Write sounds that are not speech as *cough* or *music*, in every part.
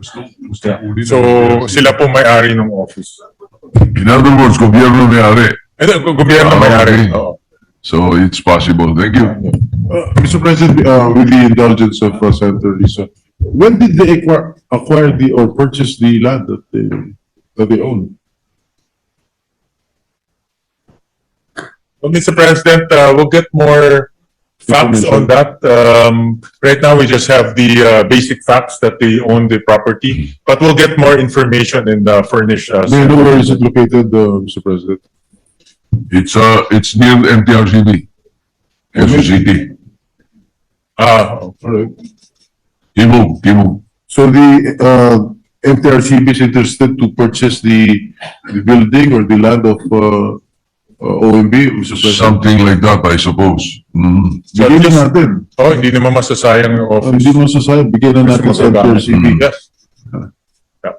So, sila po may-ari ng office. In other words, gobyerno may-ari. Eh, gu- gobyerno Ah, may-ari. Oo. So it's possible. Thank you. Uh, Mr. President, uh, with the indulgence of uh, Senator Risa, when did they acquire, acquire the, or purchase the land that they, that they own? Well, Mr. President, uh, we'll get more facts on that. Um, right now, we just have the, uh, basic facts that they own the property, but we'll get more information and, uh, furnish us. May I know where is it located, uh, Mr. President? It's uh, it's near MTRCB. SCT. Ah, All right. Timog, Timog. So the, uh, MTRCB is interested to purchase the, the building or the land of, uh, uh, OMB, Mr. President? Something like that, I suppose. Mhm. Bigyan na natin. oh, hindi naman masasayang yung Uh, office. Hindi mo sasayang, bigyan na natin sa MTRCB. Yes.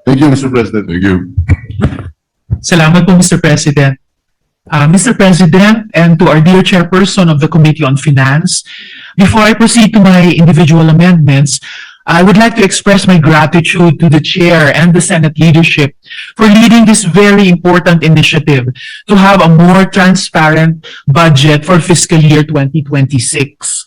Thank you, Mr. President. Thank you. Salamat po, Mr. President. Uh, Mr. President, and to our dear chairperson of the Committee on Finance, before I proceed to my individual amendments, I would like to express my gratitude to the chair and the Senate leadership for leading this very important initiative to have a more transparent budget for fiscal year 2026.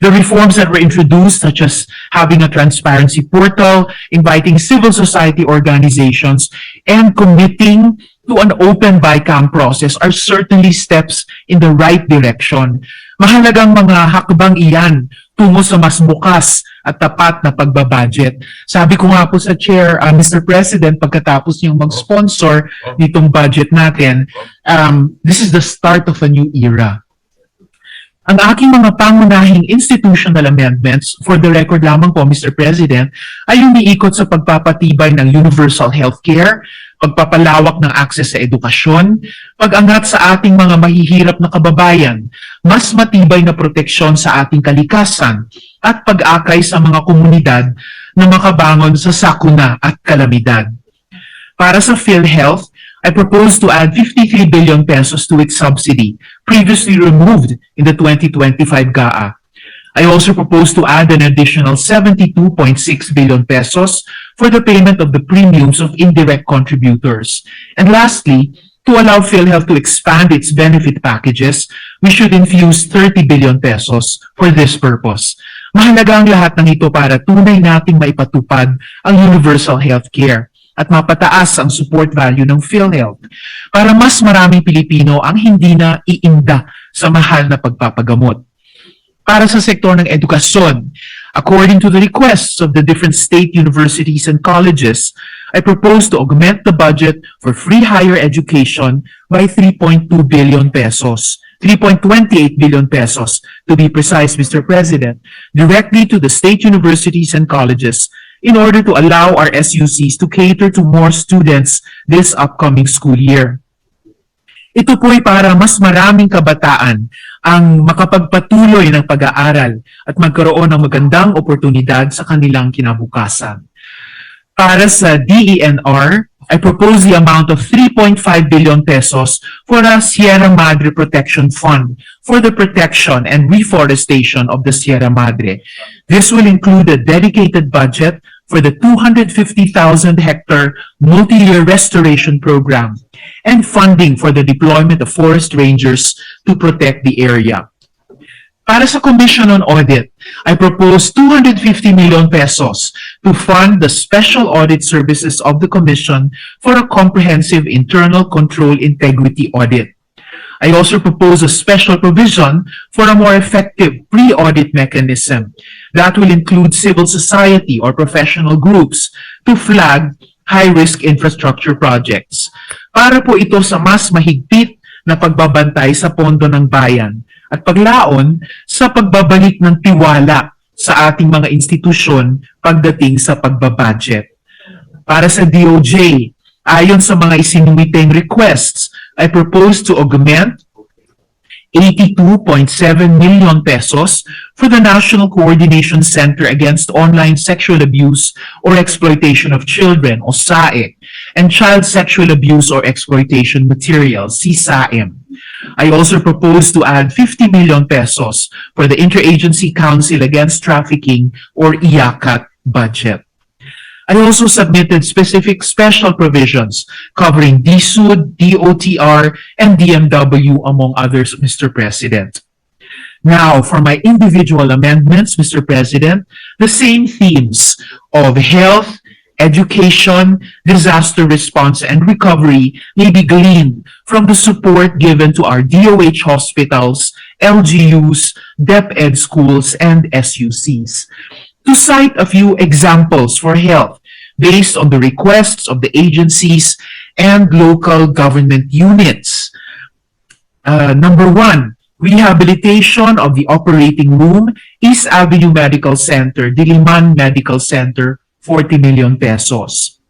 The reforms that were introduced, such as having a transparency portal, inviting civil society organizations, and committing to an open BICAM process are certainly steps in the right direction. Mahalagang mga hakbang iyan tungo sa mas bukas at tapat na pagbabudget. Sabi ko nga po sa chair, uh, Mr. President, pagkatapos niyong mag-sponsor nitong budget natin, um, this is the start of a new era. Ang aking mga pangunahing institutional amendments, for the record lamang po, Mr. President, ay umiikot sa pagpapatibay ng universal healthcare, pagpapalawak ng access sa edukasyon, pag-angat sa ating mga mahihirap na kababayan, mas matibay na proteksyon sa ating kalikasan, at pag-akay sa mga komunidad na makabangon sa sakuna at kalamidad. Para sa PhilHealth, I propose to add 53 billion pesos to its subsidy, previously removed in the 2025 GAA. I also propose to add an additional 72.6 billion pesos for the payment of the premiums of indirect contributors. And lastly, to allow PhilHealth to expand its benefit packages, we should infuse 30 billion pesos for this purpose. Mahalaga ang lahat ng ito para tunay nating maipatupad ang universal healthcare at mapataas ang support value ng PhilHealth para mas maraming Pilipino ang hindi na iinda sa mahal na pagpapagamot. Para sa sektor ng edukasyon, according to the requests of the different state universities and colleges, I propose to augment the budget for free higher education by 3.2 billion pesos. 3.28 billion pesos, to be precise, Mr. President, directly to the state universities and colleges in order to allow our SUCs to cater to more students this upcoming school year. Ito po ay para mas maraming kabataan ang makapagpatuloy ng pag-aaral at magkaroon ng magandang oportunidad sa kanilang kinabukasan. Para sa DENR, I propose the amount of 3.5 billion pesos for a Sierra Madre Protection Fund for the protection and reforestation of the Sierra Madre. This will include a dedicated budget for the 250,000 hectare multi-year restoration program and funding for the deployment of forest rangers to protect the area. Para sa Commission on Audit, I propose 250 million pesos to fund the special audit services of the Commission for a comprehensive internal control integrity audit. I also propose a special provision for a more effective pre-audit mechanism that will include civil society or professional groups to flag high-risk infrastructure projects. Para po ito sa mas mahigpit na pagbabantay sa pondo ng bayan at paglaon sa pagbabalik ng tiwala sa ating mga institusyon pagdating sa pagbabudget. Para sa DOJ, ayon sa mga isinuwiteng requests, I propose to augment 82.7 million pesos for the National Coordination Center Against Online Sexual Abuse or Exploitation of Children o SAE and Child Sexual Abuse or Exploitation Materials, CSAM. I also propose to add 50 million pesos for the Interagency Council Against Trafficking or IACAT budget. I also submitted specific special provisions covering DSUD, DOTR, and DMW, among others, Mr. President. Now, for my individual amendments, Mr. President, the same themes of health, education, disaster response, and recovery may be gleaned from the support given to our DOH hospitals, LGUs, DepEd schools, and SUCs. To cite a few examples for health based on the requests of the agencies and local government units. Uh, number one, rehabilitation of the operating room, East Avenue Medical Center, Diliman Medical Center, 40 million pesos.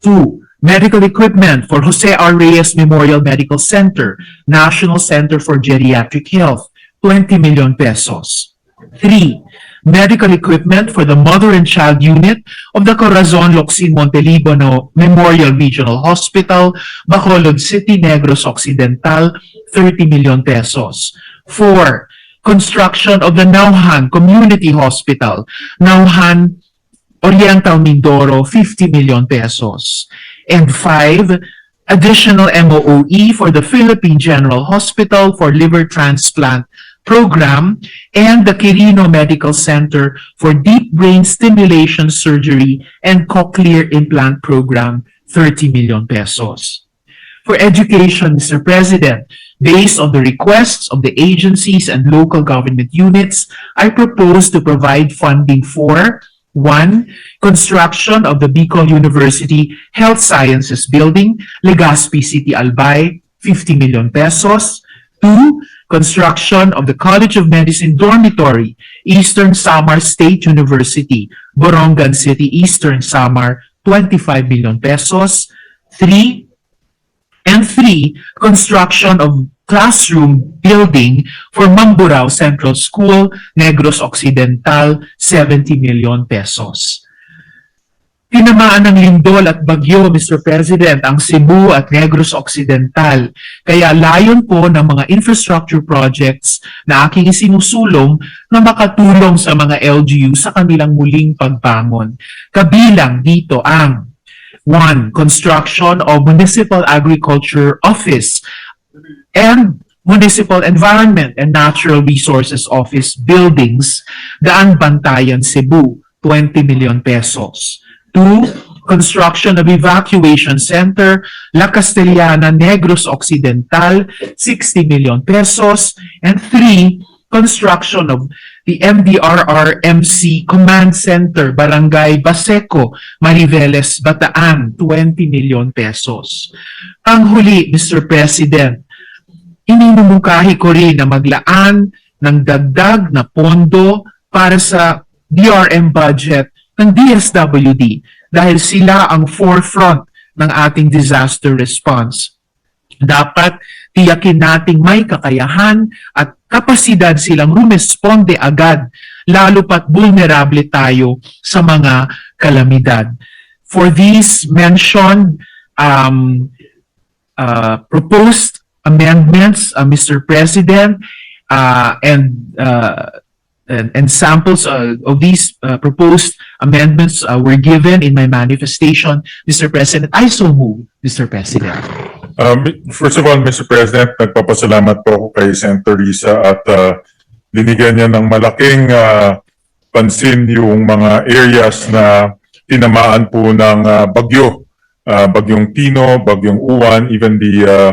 Two, medical equipment for Jose R. Reyes Memorial Medical Center, National Center for Geriatric Health, 20 million pesos. Three, medical equipment for the mother and child unit of the Corazon Locsin Montelibono Memorial Regional Hospital, Bacolod City, Negros Occidental, 30 million pesos. Four, construction of the Nauhan Community Hospital, Nauhan Oriental Mindoro, 50 million pesos. And five, additional MOOE for the Philippine General Hospital for Liver Transplant Program and the Quirino Medical Center for Deep Brain Stimulation Surgery and Cochlear Implant Program, 30 million pesos. For education, Mr. President, based on the requests of the agencies and local government units, I propose to provide funding for one, construction of the Bicol University Health Sciences Building, Legazpi City, Albay, 50 million pesos. Two, construction of the College of Medicine Dormitory, Eastern Samar State University, Borongan City, Eastern Samar, 25 million pesos. Three, and three, construction of classroom building for Mamburao Central School, Negros Occidental, 70 million pesos. Tinamaan ng lindol at bagyo, Mr. President, ang Cebu at Negros Occidental. Kaya layon po ng mga infrastructure projects na aking isinusulong na makatulong sa mga LGU sa kanilang muling pagbangon. Kabilang dito ang 1. Construction of Municipal Agriculture Office and Municipal Environment and Natural Resources Office buildings, Daan Bantayan, Cebu, 20 million pesos. Two, construction of evacuation center, La Castellana, Negros Occidental, 60 million pesos. And three, construction of the MDRRMC Command Center, Barangay Baseco, Mariveles, Bataan, 20 million pesos. Ang huli, Mr. President, ininumungkahi ko rin na maglaan ng dagdag na pondo para sa DRM budget ng DSWD dahil sila ang forefront ng ating disaster response. Dapat tiyakin nating may kakayahan at kapasidad silang rumesponde agad lalo pat vulnerable tayo sa mga kalamidad. For these mentioned um, uh, proposed amendments, uh, Mr. President, uh, and, uh, and, and samples uh, of these uh, proposed amendments uh, were given in my manifestation, Mr. President. I so move, Mr. President. Um, first of all, Mr. President, nagpapasalamat po ako kay Senator Risa at uh, linigyan niya ng malaking uh, pansin yung mga areas na tinamaan po ng uh, bagyo. Uh, bagyong Tino, bagyong Uwan, even the uh,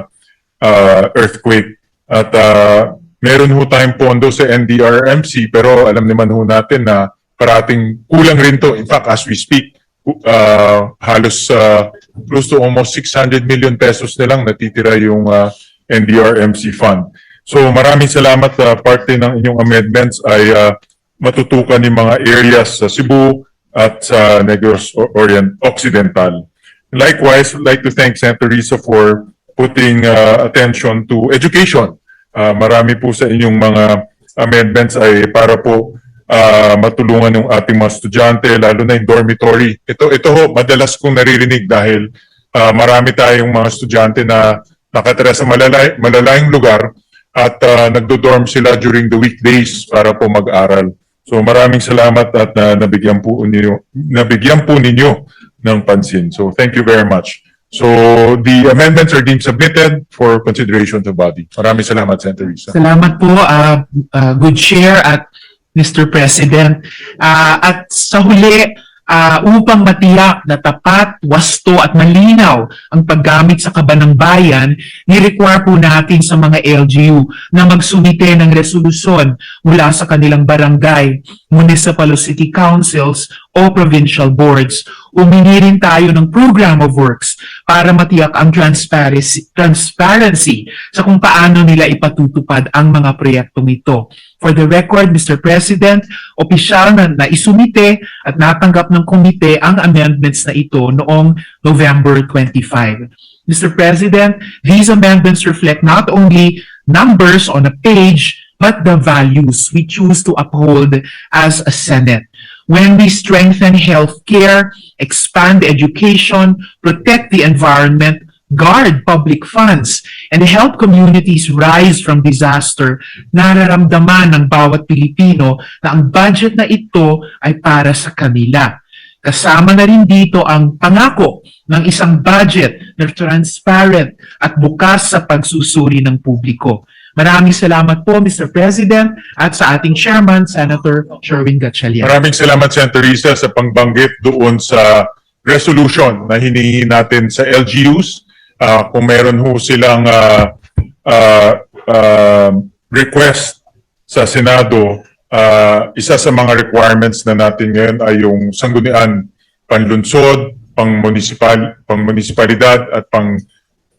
uh, earthquake. At uh, meron ho tayong pondo sa NDRMC pero alam naman ho natin na parating kulang rin to. In fact, as we speak, uh, halos uh, close to almost 600 million pesos na lang natitira yung uh, NDRMC fund. So maraming salamat uh, parte ng inyong amendments ay uh, matutukan yung mga areas sa Cebu at sa Negros Orient Occidental. Likewise, I'd like to thank Senator Risa for putting uh, attention to education. Uh, marami po sa inyong mga amendments ay para po ah, matulungan yung ating mga estudyante, lalo na yung dormitory. Ito, ito ho, madalas kong naririnig dahil ah, marami tayong mga estudyante na nakatira sa malalay, malalayang lugar at ah, nagdo-dorm sila during the weekdays para po mag-aral. So maraming salamat at uh, nabigyan po ninyo, nabigyan po ninyo ng pansin. So thank you very much. So the amendments are deemed submitted for consideration to body. Maraming salamat, Senator Risa. Salamat po, uh, uh, good chair at Mr. President. Ah, at sa huli, ah, upang matiyak na tapat, wasto at malinaw ang paggamit sa kaban ng bayan, ni-require po natin sa mga LGU na magsumite ng resolusyon mula sa kanilang barangay, municipal o city councils o provincial boards. Umingi rin tayo ng program of works para matiyak ang transparency, transparency sa kung paano nila ipatutupad ang mga proyektong ito. For the record, Mr. President, opisyal na naisumite at natanggap ng komite ang amendments na ito noong November 25. Mr. President, these amendments reflect not only numbers on a page, but the values we choose to uphold as a Senate. When we strengthen healthcare, expand education, protect the environment, guard public funds, and help communities rise from disaster, nararamdaman ng bawat Pilipino na ang budget na ito ay para sa kanila. Kasama na rin dito ang pangako ng isang budget na transparent at bukas sa pagsusuri ng publiko. Maraming salamat po, Mr. President, at sa ating chairman, Senator Sherwin Gatchalian. Maraming salamat, Senator Risa, sa pangbanggit doon sa resolution na hinihingi natin sa LGUs. Ah, kung meron ho silang ah, ah, ah, request sa Senado, ah, isa sa mga requirements na natin ngayon ay yung sanggunian panlunsod, pang municipal, pang municipalidad at pang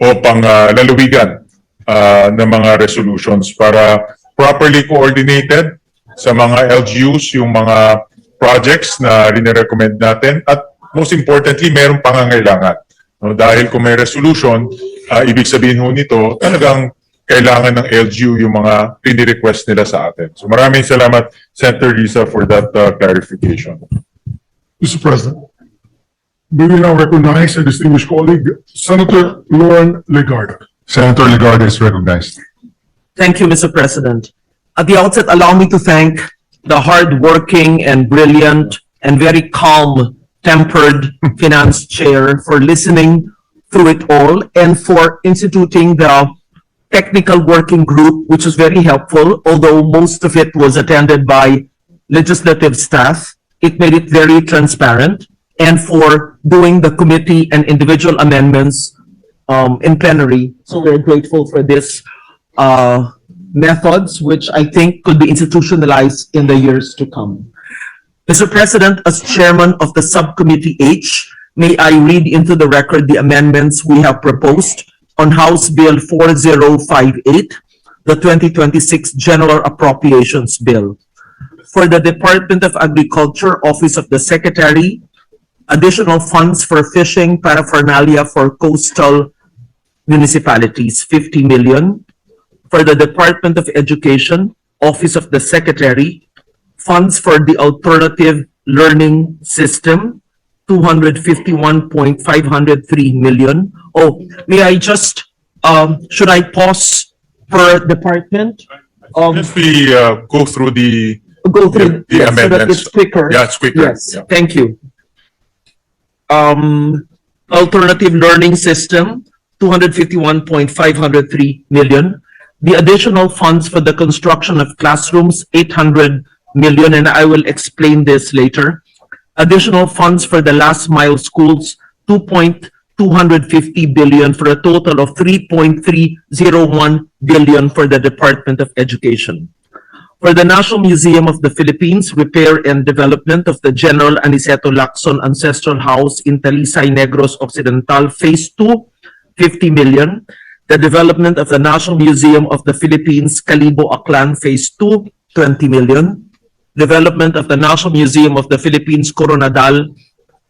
o pang ah, lalawigan ah, ng mga resolutions para properly coordinated sa mga LGUs, yung mga projects na rin-recommend natin at most importantly, merong pangangailangan. No, dahil kung may resolution, ah, ibig sabihin ho nito, talagang kailangan ng LGU yung mga pinirequest nila sa atin. So maraming salamat, Senator Risa, for that ah, clarification. Mr. President, we will now recognize a distinguished colleague, Senator Lauren Legarda. Senator Legarda is recognized. Thank you, Mr. President. At the outset, allow me to thank the hardworking and brilliant and very calm tempered *laughs* finance chair for listening through it all and for instituting the technical working group, which was very helpful, although most of it was attended by legislative staff. It made it very transparent and for doing the committee and individual amendments um, in plenary. So we're grateful for this uh, methods, which I think could be institutionalized in the years to come. Mr. President, as chairman of the subcommittee H, may I read into the record the amendments we have proposed on House Bill 4058, the 2026 General Appropriations Bill. For the Department of Agriculture, Office of the Secretary, additional funds for fishing paraphernalia for coastal municipalities, 50 million. For the Department of Education, Office of the Secretary, funds for the alternative learning system, 251.503 million. Oh, may I just, um, should I pause per department? Um, If we uh, go through the, go through, The- the yes, so that amendments. it's quicker. yeah, it's quicker. Yes, Yeah. thank you. Um, alternative learning system, two hundred fifty-one point five hundred three million. The additional funds for the construction of classrooms, eight hundred million, and I will explain this later. Additional funds for the last mile schools, two point two hundred fifty billion for a total of three point three zero one billion for the Department of Education for the National Museum of the Philippines, repair and development of the General Aniceto Lacson Ancestral House in Talisay Negros Occidental, Phase 2, 50 million. The development of the National Museum of the Philippines, Calibo Aklan, Phase 2, 20 million. Development of the National Museum of the Philippines, Coronadal,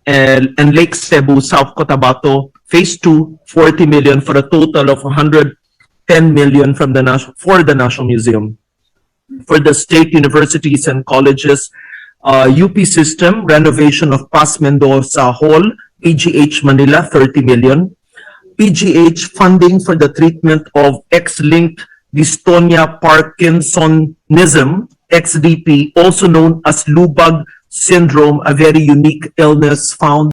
and, and Lake Cebu, South Cotabato, Phase 2, 40 million for a total of 110 million from the national, for the National Museum for the state universities and colleges, uh, UP system renovation of Paz Mendoza Hall, PGH Manila, 30 million. PGH funding for the treatment of X-linked dystonia Parkinsonism XDP, also known as Lubag syndrome, a very unique illness found